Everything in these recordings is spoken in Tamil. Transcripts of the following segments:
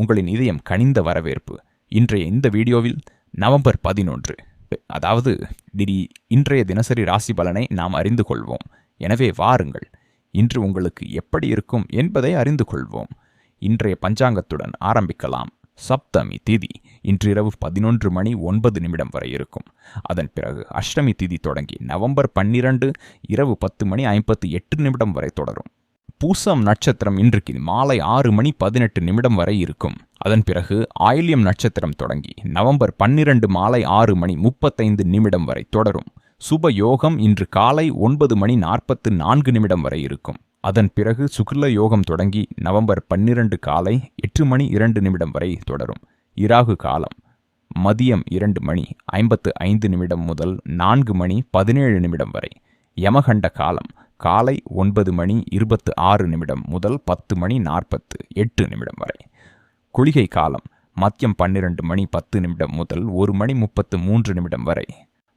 உங்களின் இதயம் கனிந்த வரவேற்பு. இன்றைய இந்த வீடியோவில் நவம்பர் பதினொன்று. அதாவது திடீ இன்றைய தினசரி ராசி பலனை நாம் அறிந்து கொள்வோம். எனவே வாருங்கள் இன்று உங்களுக்கு எப்படி இருக்கும் என்பதை அறிந்து கொள்வோம். இன்றைய பஞ்சாங்கத்துடன் ஆரம்பிக்கலாம். சப்தமி திதி இன்றிரவு பதினொன்று மணி ஒன்பது நிமிடம் வரை இருக்கும். அதன் பிறகு அஷ்டமி திதி தொடங்கி நவம்பர் பன்னிரண்டு இரவு பத்து மணி ஐம்பத்து எட்டு நிமிடம் வரை தொடரும். பூசம் நட்சத்திரம் இன்றைக்கு மாலை ஆறு மணி பதினெட்டு நிமிடம் வரை இருக்கும். அதன் பிறகு ஆயில்யம் நட்சத்திரம் தொடங்கி நவம்பர் பன்னிரண்டு மாலை ஆறு மணி முப்பத்தைந்து நிமிடம் வரை தொடரும். சுப யோகம் இன்று காலை ஒன்பது மணி நாற்பத்து நான்கு நிமிடம் வரை இருக்கும். அதன் பிறகு சுக்ல யோகம் தொடங்கி நவம்பர் பன்னிரண்டு காலை எட்டு மணி இரண்டு நிமிடம் வரை தொடரும். இராகு காலம் மதியம் இரண்டு மணி ஐம்பத்து ஐந்து நிமிடம் முதல் நான்கு மணி பதினேழு நிமிடம் வரை. யமகண்ட காலம் காலை ஒன்பது மணி இருபத்து ஆறு நிமிடம் முதல் பத்து மணி நாற்பத்து எட்டு நிமிடம் வரை. குளிகை காலம் மத்தியம் பன்னிரண்டு மணி பத்து நிமிடம் முதல் ஒரு மணி முப்பத்து மூன்று நிமிடம் வரை.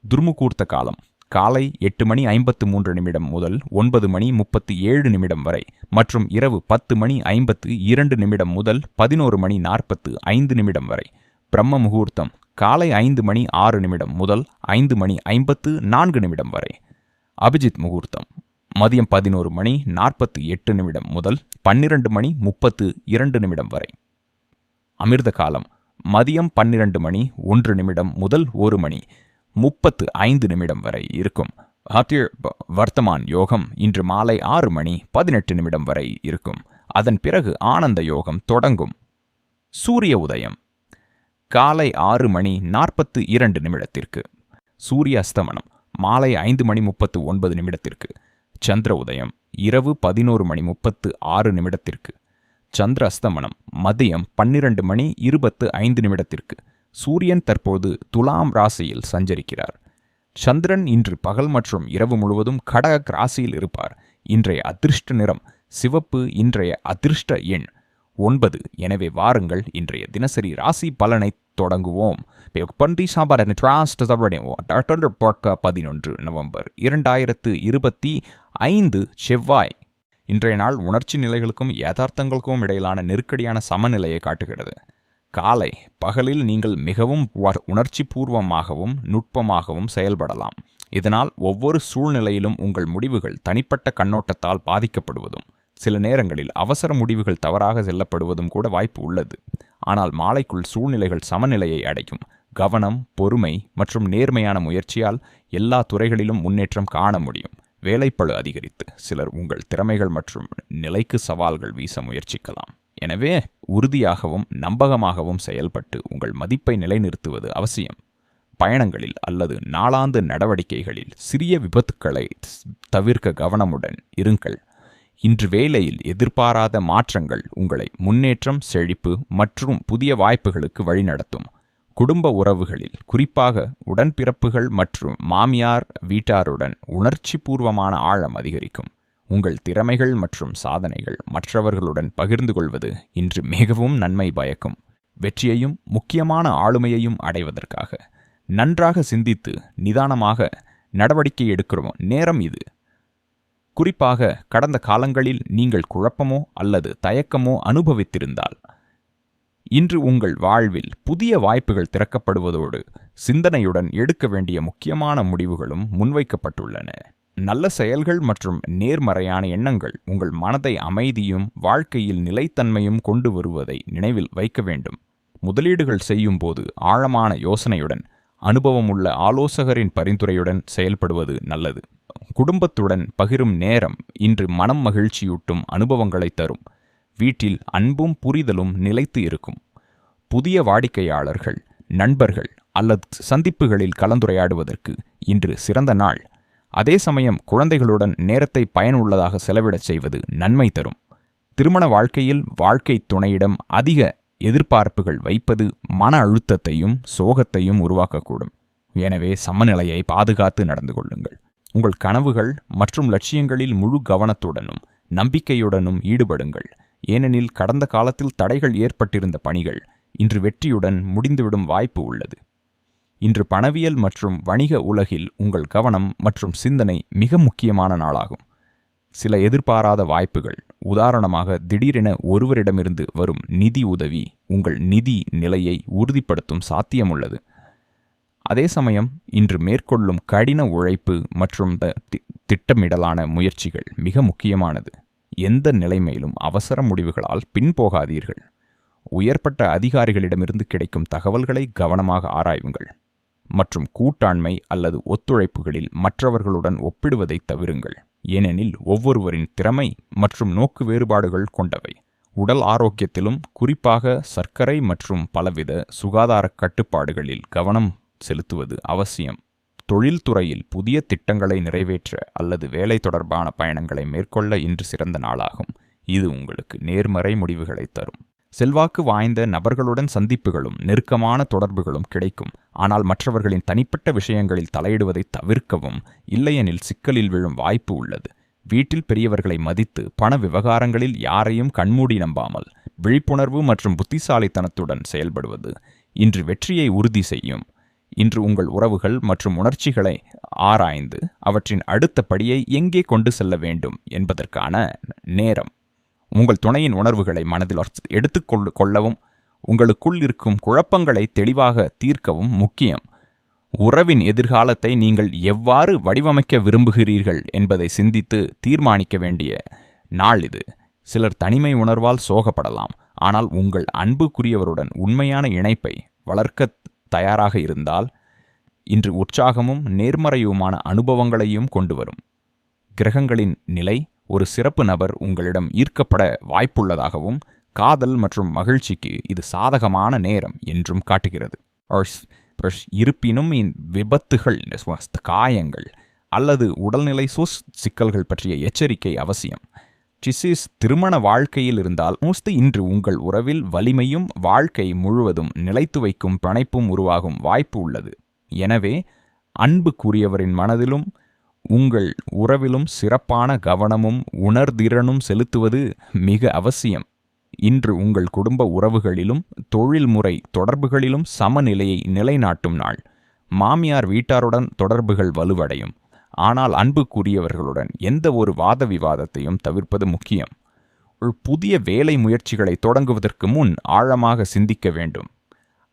துர்முகூர்த்த காலம் காலை எட்டு மணி ஐம்பத்து மூன்று நிமிடம் முதல் ஒன்பது மணி முப்பத்து ஏழு நிமிடம் வரை மற்றும் இரவு பத்து மணி ஐம்பத்து இரண்டு நிமிடம் முதல் பதினோரு மணி நாற்பத்து ஐந்து நிமிடம் வரை. பிரம்ம முகூர்த்தம் காலை ஐந்து மணி ஆறு நிமிடம் முதல் ஐந்து மணி ஐம்பத்து நான்கு நிமிடம் வரை. அபிஜித் முகூர்த்தம் மதியம் பதினோரு மணி நாற்பத்தி எட்டு நிமிடம் முதல் பன்னிரண்டு மணி முப்பத்து இரண்டு நிமிடம் வரை. அமிர்த காலம் மதியம் பன்னிரண்டு மணி ஒன்று நிமிடம் முதல் ஒரு மணி முப்பத்து ஐந்து நிமிடம் வரை இருக்கும். வர்த்தமான் யோகம் இன்று மாலை ஆறு மணி பதினெட்டு நிமிடம் வரை இருக்கும். அதன் பிறகு ஆனந்த யோகம் தொடங்கும். சூரிய உதயம் காலை ஆறு மணி நாற்பத்து இரண்டு நிமிடத்திற்கு. சூரிய அஸ்தமனம் மாலை ஐந்து மணி முப்பத்து ஒன்பது நிமிடத்திற்கு. சந்திர உதயம் இரவு பதினோரு மணி முப்பத்து ஆறு நிமிடத்திற்கு. சந்திர அஸ்தமனம் மதியம் பன்னிரண்டு மணி இருபத்து ஐந்து நிமிடத்திற்கு. சூரியன் தற்போது துலாம் ராசியில் சஞ்சரிக்கிறார். சந்திரன் இன்று பகல் மற்றும் இரவு முழுவதும் கடக ராசியில் இருப்பார். இன்றைய அதிர்ஷ்ட நிறம் சிவப்பு இன்றைய அதிர்ஷ்ட எண். ஒன்பது எனவே வாருங்கள் இன்றைய தினசரி ராசி பலனை தொடங்குவோம். பன்றி சாம்பார் பதினொன்று நவம்பர் இரண்டாயிரத்து இருபத்தி ஐந்து செவ்வாய். இன்றைய நாள் உணர்ச்சி நிலைகளுக்கும் யதார்த்தங்களுக்கும் இடையிலான நெருக்கடியான சமநிலையை காட்டுகிறது. காலை பகலில் நீங்கள் மிகவும் உணர்ச்சி பூர்வமாகவும் நுட்பமாகவும் செயல்படலாம். இதனால் ஒவ்வொரு சூழ்நிலையிலும் உங்கள் முடிவுகள் தனிப்பட்ட கண்ணோட்டத்தால் பாதிக்கப்படுவதும் சில நேரங்களில் அவசர முடிவுகள் தவறாக செல்லப்படுவதும் கூட வாய்ப்பு உள்ளது. ஆனால் மாலைக்குள் சூழ்நிலைகள் சமநிலையை அடையும். கவனம் பொறுமை மற்றும் நேர்மையான முயற்சியால் எல்லா துறைகளிலும் முன்னேற்றம் காண முடியும். வேலைப்பழு அதிகரித்து சிலர் உங்கள் திறமைகள் மற்றும் நிலைக்கு சவால்கள் வீச முயற்சிக்கலாம். எனவே உறுதியாகவும் நம்பகமாகவும் செயல்பட்டு உங்கள் மதிப்பை நிலைநிறுத்துவது அவசியம். பயணங்களில் அல்லது நாளாந்து நடவடிக்கைகளில் சிறிய விபத்துக்களை தவிர்க்க கவனமுடன் இருங்கள். இன்று வேலையில் எதிர்பாராத மாற்றங்கள் உங்களை முன்னேற்றம் செழிப்பு மற்றும் புதிய வாய்ப்புகளுக்கு வழிநடத்தும். குடும்ப உறவுகளில் குறிப்பாக உடன்பிறப்புகள் மற்றும் மாமியார் வீட்டாருடன் உணர்ச்சி பூர்வமான ஆழம் அதிகரிக்கும். உங்கள் திறமைகள் மற்றும் சாதனைகள் மற்றவர்களுடன் பகிர்ந்து கொள்வது இன்று மிகவும் நன்மை பயக்கும். வெற்றியையும் முக்கியமான ஆளுமையையும் அடைவதற்காக நன்றாக சிந்தித்து நிதானமாக நடவடிக்கை எடுக்கிறோம் நேரம் இது. குறிப்பாக கடந்த காலங்களில் நீங்கள் குழப்பமோ அல்லது தயக்கமோ அனுபவித்திருந்தால் இன்று உங்கள் வாழ்வில் புதிய வாய்ப்புகள் திறக்கப்படுவதோடு சிந்தனையுடன் எடுக்க வேண்டிய முக்கியமான முடிவுகளும் முன்வைக்கப்பட்டுள்ளன. நல்ல செயல்கள் மற்றும் நேர்மறையான எண்ணங்கள் உங்கள் மனதை அமைதியும் வாழ்க்கையில் நிலைத்தன்மையும் கொண்டு வருவதை நினைவில் வைக்க வேண்டும். முதலீடுகள் செய்யும்போது ஆழமான யோசனையுடன் அனுபவமுள்ள ஆலோசகரின் பரிந்துரையுடன் செயல்படுவது நல்லது. குடும்பத்துடன் பகிரும் நேரம் இன்று மனம் மகிழ்ச்சியூட்டும் அனுபவங்களை தரும். வீட்டில் அன்பும் புரிதலும் நிலைத்து இருக்கும். புதிய வாடிக்கையாளர்கள் நண்பர்கள் அல்லது சந்திப்புகளில் கலந்துரையாடுவதற்கு இன்று சிறந்த நாள். அதே சமயம் குழந்தைகளுடன் நேரத்தை பயனுள்ளதாக செலவிடச் செய்வது நன்மை தரும். திருமண வாழ்க்கையில் வாழ்க்கை துணையிடம் அதிக எதிர்பார்ப்புகள் வைப்பது மன அழுத்தத்தையும் சோகத்தையும் உருவாக்கக்கூடும். எனவே சமநிலையை பாதுகாத்து நடந்து கொள்ளுங்கள். உங்கள் கனவுகள் மற்றும் லட்சியங்களில் முழு கவனத்துடனும் நம்பிக்கையுடனும் ஈடுபடுங்கள். ஏனெனில் கடந்த காலத்தில் தடைகள் ஏற்பட்டிருந்த பணிகள் இன்று வெற்றியுடன் முடிந்துவிடும் வாய்ப்பு உள்ளது. இன்று பணவியல் மற்றும் வணிக உலகில் உங்கள் கவனம் மற்றும் சிந்தனை மிக முக்கியமான நாளாகும். சில எதிர்பாராத வாய்ப்புகள் உதாரணமாக திடீரென ஒருவரிடமிருந்து வரும் நிதி உதவி உங்கள் நிதி நிலையை உறுதிப்படுத்தும் சாத்தியமுள்ளது. அதே சமயம் இன்று மேற்கொள்ளும் கடின உழைப்பு மற்றும் தி- திட்டமிடலான முயற்சிகள் மிக முக்கியமானது. எந்த நிலைமையிலும் அவசர முடிவுகளால் பின்போகாதீர்கள் உயர்பட்ட அதிகாரிகளிடமிருந்து கிடைக்கும் தகவல்களை கவனமாக ஆராயுங்கள். மற்றும் கூட்டாண்மை அல்லது ஒத்துழைப்புகளில் மற்றவர்களுடன் ஒப்பிடுவதை தவிருங்கள். ஏனெனில் ஒவ்வொருவரின் திறமை மற்றும் நோக்கு வேறுபாடுகள் கொண்டவை. உடல் ஆரோக்கியத்திலும் குறிப்பாக சர்க்கரை மற்றும் பலவித சுகாதார கட்டுப்பாடுகளில் கவனம் செலுத்துவது அவசியம். தொழில்துறையில் புதிய திட்டங்களை நிறைவேற்ற அல்லது வேலை தொடர்பான பயணங்களை மேற்கொள்ள இன்று சிறந்த நாளாகும். இது உங்களுக்கு நேர்மறை முடிவுகளை தரும். செல்வாக்கு வாய்ந்த நபர்களுடன் சந்திப்புகளும் நெருக்கமான தொடர்புகளும் கிடைக்கும். ஆனால் மற்றவர்களின் தனிப்பட்ட விஷயங்களில் தலையிடுவதை தவிர்க்கவும் இல்லையெனில் சிக்கலில் விழும் வாய்ப்பு உள்ளது. வீட்டில் பெரியவர்களை மதித்து பண விவகாரங்களில் யாரையும் கண்மூடி நம்பாமல் விழிப்புணர்வு மற்றும் புத்திசாலித்தனத்துடன் செயல்படுவது இன்று வெற்றியை உறுதி செய்யும் இன்று உங்கள் உறவுகள் மற்றும் உணர்ச்சிகளை ஆராய்ந்து அவற்றின் அடுத்த படியை எங்கே கொண்டு செல்ல வேண்டும் என்பதற்கான நேரம். உங்கள் துணையின் உணர்வுகளை மனதில் எடுத்துக்கொள்ள கொள்ளவும் உங்களுக்குள் இருக்கும் குழப்பங்களை தெளிவாக தீர்க்கவும் முக்கியம். உறவின் எதிர்காலத்தை நீங்கள் எவ்வாறு வடிவமைக்க விரும்புகிறீர்கள் என்பதை சிந்தித்து தீர்மானிக்க வேண்டிய நாள் இது. சிலர் தனிமை உணர்வால் சோகப்படலாம் ஆனால் உங்கள் அன்புக்குரியவருடன் உண்மையான இணைப்பை வளர்க்க தயாராக இருந்தால் இன்று உற்சாகமும் நேர்மறையுமான அனுபவங்களையும் கொண்டு வரும் கிரகங்களின் நிலை ஒரு சிறப்பு நபர் உங்களிடம் ஈர்க்கப்பட வாய்ப்புள்ளதாகவும் காதல் மற்றும் மகிழ்ச்சிக்கு இது சாதகமான நேரம் என்றும் காட்டுகிறது. இருப்பினும் விபத்துகள் காயங்கள் அல்லது உடல்நிலை சூஸ் சிக்கல்கள் பற்றிய எச்சரிக்கை அவசியம். சிசிஸ் திருமண வாழ்க்கையில் இருந்தால் மோஸ்து இன்று உங்கள் உறவில் வலிமையும் வாழ்க்கை முழுவதும் நிலைத்து வைக்கும் பிணைப்பும் உருவாகும் வாய்ப்பு உள்ளது. எனவே அன்புக்குரியவரின் மனதிலும் உங்கள் உறவிலும் சிறப்பான கவனமும் உணர்திறனும் செலுத்துவது மிக அவசியம். இன்று உங்கள் குடும்ப உறவுகளிலும் தொழில்முறை தொடர்புகளிலும் சமநிலையை நிலைநாட்டும் நாள். மாமியார் வீட்டாருடன் தொடர்புகள் வலுவடையும். ஆனால் அன்புக்குரியவர்களுடன் எந்த ஒரு வாத விவாதத்தையும் தவிர்ப்பது முக்கியம். ஒரு புதிய வேலை முயற்சிகளை தொடங்குவதற்கு முன் ஆழமாக சிந்திக்க வேண்டும்.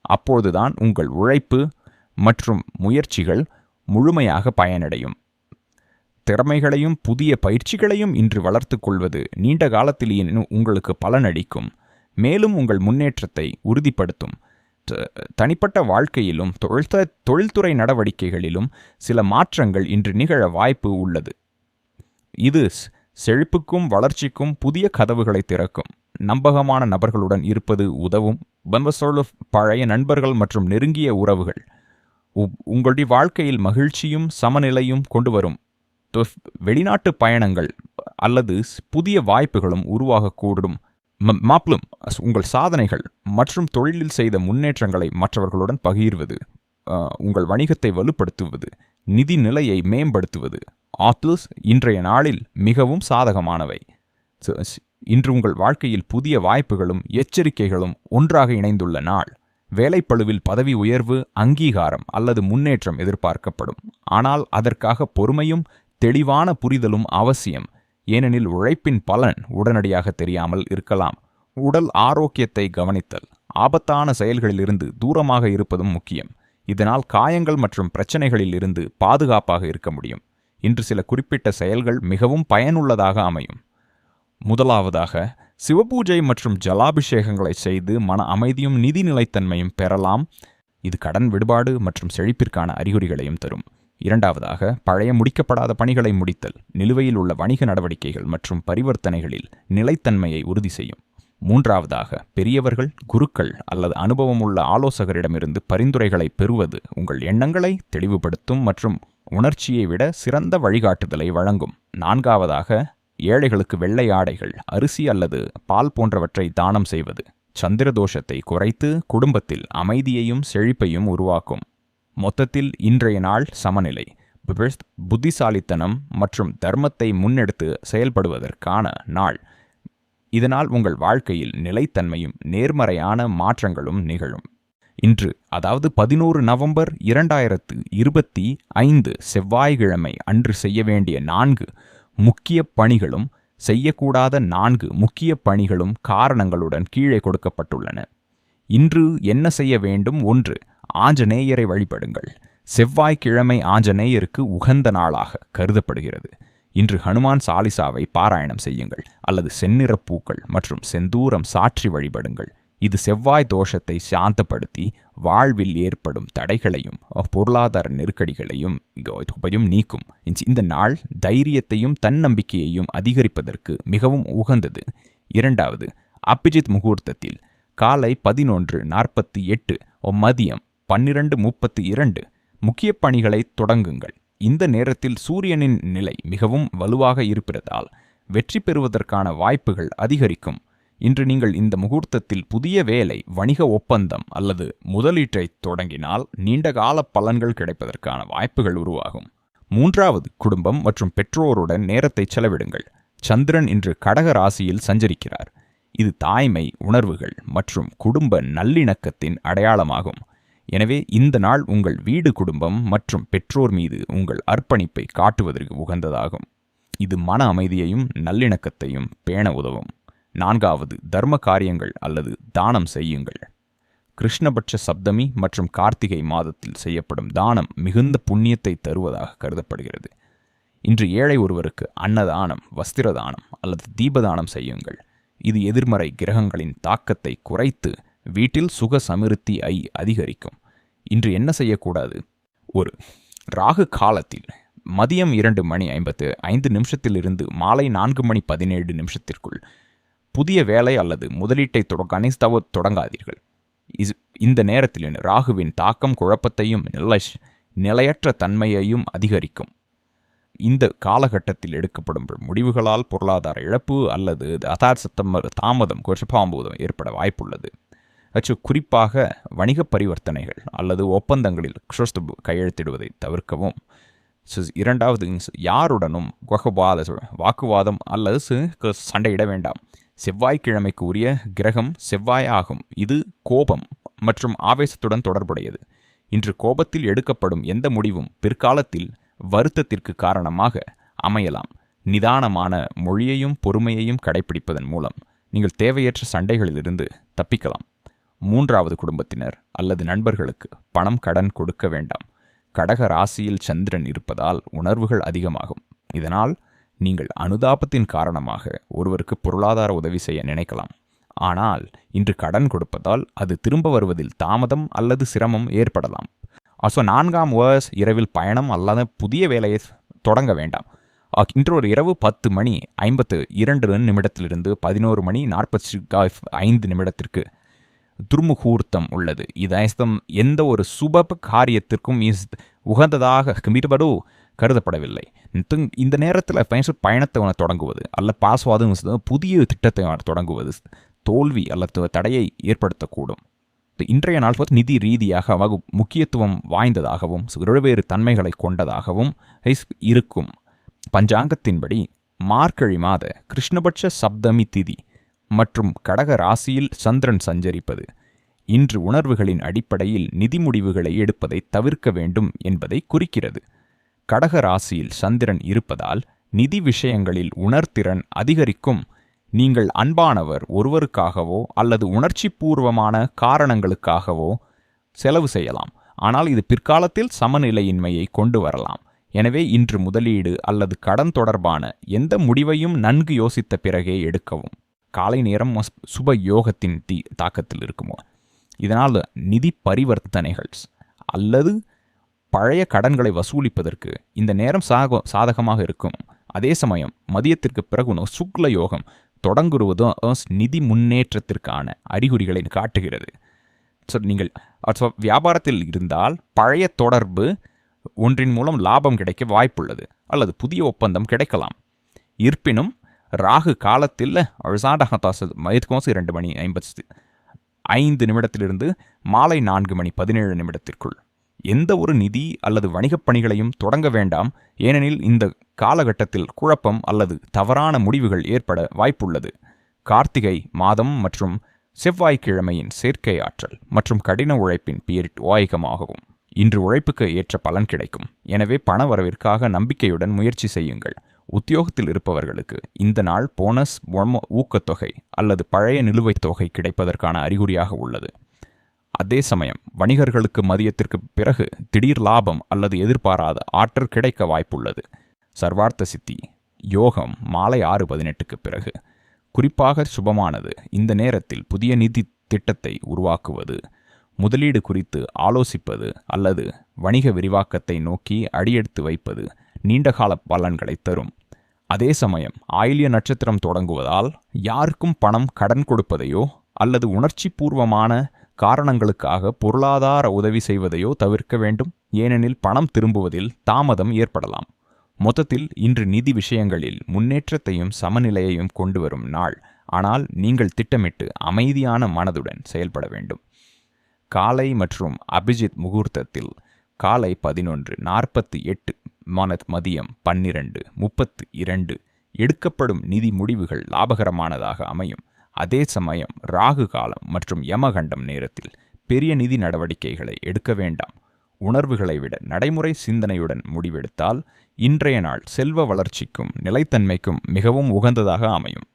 அப்போதுதான் உங்கள் உழைப்பு மற்றும் முயற்சிகள் முழுமையாக பயனடையும். திறமைகளையும் புதிய பயிற்சிகளையும் இன்று வளர்த்து கொள்வது நீண்ட காலத்தில் உங்களுக்கு பலனளிக்கும். மேலும் உங்கள் முன்னேற்றத்தை உறுதிப்படுத்தும். தனிப்பட்ட வாழ்க்கையிலும் தொழில்த தொழில்துறை நடவடிக்கைகளிலும் சில மாற்றங்கள் இன்று நிகழ வாய்ப்பு உள்ளது. இது செழிப்புக்கும் வளர்ச்சிக்கும் புதிய கதவுகளை திறக்கும். நம்பகமான நபர்களுடன் இருப்பது உதவும். பம்பசோல பழைய நண்பர்கள் மற்றும் நெருங்கிய உறவுகள். உங்களுடைய வாழ்க்கையில் மகிழ்ச்சியும் சமநிலையும் கொண்டு வரும் வெளிநாட்டு பயணங்கள் அல்லது புதிய வாய்ப்புகளும் உருவாகக்கூடும். மாப்ளும் உங்கள் சாதனைகள் மற்றும் தொழிலில் செய்த முன்னேற்றங்களை மற்றவர்களுடன் பகிர்வது உங்கள் வணிகத்தை வலுப்படுத்துவது நிதி நிலையை மேம்படுத்துவது ஆத்துஸ் இன்றைய நாளில் மிகவும் சாதகமானவை. இன்று உங்கள் வாழ்க்கையில் புதிய வாய்ப்புகளும் எச்சரிக்கைகளும் ஒன்றாக இணைந்துள்ள நாள். வேலைப்பளுவில் பதவி உயர்வு அங்கீகாரம் அல்லது முன்னேற்றம் எதிர்பார்க்கப்படும். ஆனால் அதற்காக பொறுமையும் தெளிவான புரிதலும் அவசியம். ஏனெனில் உழைப்பின் பலன் உடனடியாக தெரியாமல் இருக்கலாம். உடல் ஆரோக்கியத்தை கவனித்தல். ஆபத்தான செயல்களிலிருந்து தூரமாக இருப்பதும் முக்கியம். இதனால் காயங்கள் மற்றும் பிரச்சனைகளில் இருந்து பாதுகாப்பாக இருக்க முடியும். இன்று சில குறிப்பிட்ட செயல்கள் மிகவும் பயனுள்ளதாக அமையும். முதலாவதாக சிவபூஜை மற்றும் ஜலாபிஷேகங்களை செய்து மன அமைதியும் நிதி நிலைத்தன்மையும் பெறலாம். இது கடன் விடுபாடு மற்றும் செழிப்பிற்கான அறிகுறிகளையும் தரும். இரண்டாவதாக பழைய முடிக்கப்படாத பணிகளை முடித்தல் நிலுவையில் உள்ள வணிக நடவடிக்கைகள் மற்றும் பரிவர்த்தனைகளில் நிலைத்தன்மையை உறுதி செய்யும். மூன்றாவதாக பெரியவர்கள் குருக்கள் அல்லது அனுபவமுள்ள ஆலோசகரிடமிருந்து பரிந்துரைகளை பெறுவது உங்கள் எண்ணங்களை தெளிவுபடுத்தும் மற்றும் உணர்ச்சியை விட சிறந்த வழிகாட்டுதலை வழங்கும். நான்காவதாக ஏழைகளுக்கு வெள்ளை ஆடைகள் அரிசி அல்லது பால் போன்றவற்றை தானம் செய்வது. சந்திர தோஷத்தை குறைத்து குடும்பத்தில் அமைதியையும் செழிப்பையும் உருவாக்கும். மொத்தத்தில் இன்றைய நாள் சமநிலை. புத்திசாலித்தனம் மற்றும் தர்மத்தை முன்னெடுத்து செயல்படுவதற்கான நாள். இதனால் உங்கள் வாழ்க்கையில் நிலைத்தன்மையும் நேர்மறையான மாற்றங்களும் நிகழும். இன்று அதாவது பதினோரு நவம்பர் இரண்டாயிரத்து இருபத்தி ஐந்து செவ்வாய்க்கிழமை அன்று செய்ய வேண்டிய நான்கு முக்கிய பணிகளும் செய்யக்கூடாத நான்கு முக்கிய பணிகளும் காரணங்களுடன் கீழே கொடுக்கப்பட்டுள்ளன. இன்று என்ன செய்ய வேண்டும்? ஒன்று ஆஞ்சநேயரை வழிபடுங்கள். செவ்வாய்க்கிழமை ஆஞ்சநேயருக்கு உகந்த நாளாக கருதப்படுகிறது. இன்று ஹனுமான் சாலிசாவை பாராயணம் செய்யுங்கள். அல்லது செந்நிற பூக்கள் மற்றும் செந்தூரம் சாற்றி வழிபடுங்கள். இது செவ்வாய் தோஷத்தை சாந்தப்படுத்தி வாழ்வில் ஏற்படும் தடைகளையும் பொருளாதார நெருக்கடிகளையும் உபயம் நீக்கும். இந்த நாள் தைரியத்தையும் தன்னம்பிக்கையையும் அதிகரிப்பதற்கு மிகவும் உகந்தது. இரண்டாவது அபிஜித் முகூர்த்தத்தில் காலை பதினொன்று நாற்பத்தி எட்டு மதியம் பன்னிரண்டு முப்பத்தி இரண்டு. முக்கிய பணிகளை தொடங்குங்கள். இந்த நேரத்தில் சூரியனின் நிலை மிகவும் வலுவாக இருப்பதால் வெற்றி பெறுவதற்கான வாய்ப்புகள் அதிகரிக்கும். இன்று நீங்கள் இந்த முகூர்த்தத்தில் புதிய வேலை வணிக ஒப்பந்தம் அல்லது முதலீட்டை தொடங்கினால் நீண்டகால பலன்கள் கிடைப்பதற்கான வாய்ப்புகள் உருவாகும். மூன்றாவது குடும்பம் மற்றும் பெற்றோருடன் நேரத்தை செலவிடுங்கள். சந்திரன் இன்று கடக ராசியில் சஞ்சரிக்கிறார். இது தாய்மை உணர்வுகள் மற்றும் குடும்ப நல்லிணக்கத்தின் அடையாளமாகும். எனவே இந்த நாள் உங்கள் வீடு குடும்பம் மற்றும் பெற்றோர் மீது உங்கள் அர்ப்பணிப்பை காட்டுவதற்கு உகந்ததாகும். இது மன அமைதியையும் நல்லிணக்கத்தையும் பேண உதவும். நான்காவது தர்ம காரியங்கள் அல்லது தானம் செய்யுங்கள். கிருஷ்ணபட்ச சப்தமி மற்றும் கார்த்திகை மாதத்தில் செய்யப்படும் தானம் மிகுந்த புண்ணியத்தை தருவதாக கருதப்படுகிறது. இன்று ஏழை ஒருவருக்கு அன்னதானம் வஸ்திரதானம் அல்லது தீபதானம் செய்யுங்கள். இது எதிர்மறை கிரகங்களின் தாக்கத்தை குறைத்து வீட்டில் சுக சமிருத்தி ஐ அதிகரிக்கும். இன்று என்ன செய்யக்கூடாது? ஒரு ராகு காலத்தில் மதியம் இரண்டு மணி ஐம்பத்து ஐந்து நிமிஷத்திலிருந்து மாலை நான்கு மணி பதினேழு நிமிஷத்திற்குள் புதிய வேலை அல்லது முதலீட்டை கணிஸ்தவ தொடங்காதீர்கள். இந்த நேரத்தில் ராகுவின் தாக்கம் குழப்பத்தையும் நிலை நிலையற்ற தன்மையையும் அதிகரிக்கும். இந்த காலகட்டத்தில் எடுக்கப்படும் முடிவுகளால் பொருளாதார இழப்பு அல்லது அதார் சத்தம் தாமதம் குறைப்பாம்பூதம் ஏற்பட வாய்ப்புள்ளது. அச்சு குறிப்பாக வணிக பரிவர்த்தனைகள் அல்லது ஒப்பந்தங்களில் கையெழுத்திடுவதை தவிர்க்கவும். இரண்டாவது யாருடனும் குகவாத வாக்குவாதம் அல்லது சண்டையிட வேண்டாம். செவ்வாய்க்கிழமைக்கு உரிய கிரகம் செவ்வாய் ஆகும். இது கோபம் மற்றும் ஆவேசத்துடன் தொடர்புடையது. இன்று கோபத்தில் எடுக்கப்படும் எந்த முடிவும் பிற்காலத்தில் வருத்தத்திற்கு காரணமாக அமையலாம். நிதானமான மொழியையும் பொறுமையையும் கடைபிடிப்பதன் மூலம் நீங்கள் தேவையற்ற சண்டைகளிலிருந்து தப்பிக்கலாம். மூன்றாவது குடும்பத்தினர் அல்லது நண்பர்களுக்கு பணம் கடன் கொடுக்க வேண்டாம். கடக ராசியில் சந்திரன் இருப்பதால் உணர்வுகள் அதிகமாகும். இதனால் நீங்கள் அனுதாபத்தின் காரணமாக ஒருவருக்கு பொருளாதார உதவி செய்ய நினைக்கலாம். ஆனால் இன்று கடன் கொடுப்பதால் அது திரும்ப வருவதில் தாமதம் அல்லது சிரமம் ஏற்படலாம். அசோ நான்காம் வேர்ஸ் இரவில் பயணம் அல்லாத புதிய வேலையை தொடங்க வேண்டாம். இன்று ஒரு இரவு பத்து மணி ஐம்பத்து இரண்டு நிமிடத்திலிருந்து பதினோரு மணி நாற்பத்தி ஐந்து நிமிடத்திற்கு துர்முகூர்த்தம் உள்ளது. இது எந்த ஒரு சுப காரியத்திற்கும் உகந்ததாக மீறுபடு கருதப்படவில்லை. இந்த நேரத்தில் பயணத்தை தொடங்குவது அல்ல பாஸ்வாதம் புதிய திட்டத்தை தொடங்குவது தோல்வி அல்லது தடையை ஏற்படுத்தக்கூடும். இன்றைய நாள் நிதி ரீதியாக முக்கியத்துவம் வாய்ந்ததாகவும் வெவ்வேறு தன்மைகளை கொண்டதாகவும் இருக்கும். பஞ்சாங்கத்தின்படி மார்கழி மாத கிருஷ்ணபட்ச சப்தமி திதி மற்றும் கடக ராசியில் சந்திரன் சஞ்சரிப்பது. இன்று உணர்வுகளின் அடிப்படையில் நிதி முடிவுகளை எடுப்பதை தவிர்க்க வேண்டும் என்பதை குறிக்கிறது. கடக ராசியில் சந்திரன் இருப்பதால் நிதி விஷயங்களில் உணர்திறன் அதிகரிக்கும். நீங்கள் அன்பானவர் ஒருவருக்காகவோ அல்லது உணர்ச்சி பூர்வமான காரணங்களுக்காகவோ செலவு செய்யலாம். ஆனால் இது பிற்காலத்தில் சமநிலையின்மையை கொண்டு வரலாம். எனவே இன்று முதலீடு அல்லது கடன் தொடர்பான எந்த முடிவையும் நன்கு யோசித்த பிறகே எடுக்கவும். காலை நேரம் சுப யோகத்தின் தீ தாக்கத்தில் இருக்குமோ? இதனால் நிதி பரிவர்த்தனைகள் அல்லது பழைய கடன்களை வசூலிப்பதற்கு இந்த நேரம் சாக சாதகமாக இருக்கும். அதே சமயம் மதியத்திற்கு பிறகு சுக்ல யோகம் தொடங்குவதும் நிதி முன்னேற்றத்திற்கான அறிகுறிகளை காட்டுகிறது. ஸோ நீங்கள் வியாபாரத்தில் இருந்தால் பழைய தொடர்பு ஒன்றின் மூலம் லாபம் கிடைக்க வாய்ப்புள்ளது அல்லது புதிய ஒப்பந்தம் கிடைக்கலாம். இருப்பினும் ராகு காலத்தில் அழுசாடகத்தாசு மயத்துக்கோசு இரண்டு மணி ஐம்பது ஐந்து நிமிடத்திலிருந்து மாலை நான்கு மணி பதினேழு நிமிடத்திற்குள். எந்த ஒரு நிதி அல்லது வணிகப் பணிகளையும் தொடங்க வேண்டாம். ஏனெனில் இந்த காலகட்டத்தில் குழப்பம் அல்லது தவறான முடிவுகள் ஏற்பட வாய்ப்புள்ளது. கார்த்திகை மாதம் மற்றும் செவ்வாய்க்கிழமையின் செயற்கை ஆற்றல் மற்றும் கடின உழைப்பின் பீரிட் இன்று உழைப்புக்கு ஏற்ற பலன் கிடைக்கும். எனவே பண வரவிற்காக நம்பிக்கையுடன் முயற்சி செய்யுங்கள். உத்தியோகத்தில் இருப்பவர்களுக்கு இந்த நாள் போனஸ் ஊக்கத்தொகை அல்லது பழைய நிலுவைத் தொகை கிடைப்பதற்கான அறிகுறியாக உள்ளது. அதே சமயம் வணிகர்களுக்கு மதியத்திற்கு பிறகு திடீர் லாபம் அல்லது எதிர்பாராத ஆற்றல் கிடைக்க வாய்ப்புள்ளது. சர்வார்த்த சித்தி யோகம் மாலை ஆறு பதினெட்டுக்கு பிறகு. குறிப்பாக சுபமானது இந்த நேரத்தில் புதிய நிதி திட்டத்தை உருவாக்குவது முதலீடு குறித்து ஆலோசிப்பது அல்லது வணிக விரிவாக்கத்தை நோக்கி அடியெடுத்து வைப்பது நீண்டகால பலன்களை தரும். அதே சமயம் ஆயில்ய நட்சத்திரம் தொடங்குவதால் யாருக்கும் பணம் கடன் கொடுப்பதையோ அல்லது உணர்ச்சி பூர்வமான காரணங்களுக்காக பொருளாதார உதவி செய்வதையோ தவிர்க்க வேண்டும். ஏனெனில் பணம் திரும்புவதில் தாமதம் ஏற்படலாம். மொத்தத்தில் இன்று நிதி விஷயங்களில் முன்னேற்றத்தையும் சமநிலையையும் கொண்டு வரும் நாள். ஆனால் நீங்கள் திட்டமிட்டு அமைதியான மனதுடன் செயல்பட வேண்டும். காலை மற்றும் அபிஜித் முகூர்த்தத்தில் காலை பதினொன்று நாற்பத்தி எட்டு. மன மதியம் பன்னிரண்டு முப்பத்து இரண்டு. எடுக்கப்படும் நிதி முடிவுகள் லாபகரமானதாக அமையும். அதே சமயம் ராகு காலம் மற்றும் யமகண்டம் நேரத்தில் பெரிய நிதி நடவடிக்கைகளை எடுக்க வேண்டாம். உணர்வுகளை விட நடைமுறை சிந்தனையுடன் முடிவெடுத்தால் இன்றைய நாள் செல்வ வளர்ச்சிக்கும் நிலைத்தன்மைக்கும் மிகவும் உகந்ததாக அமையும்.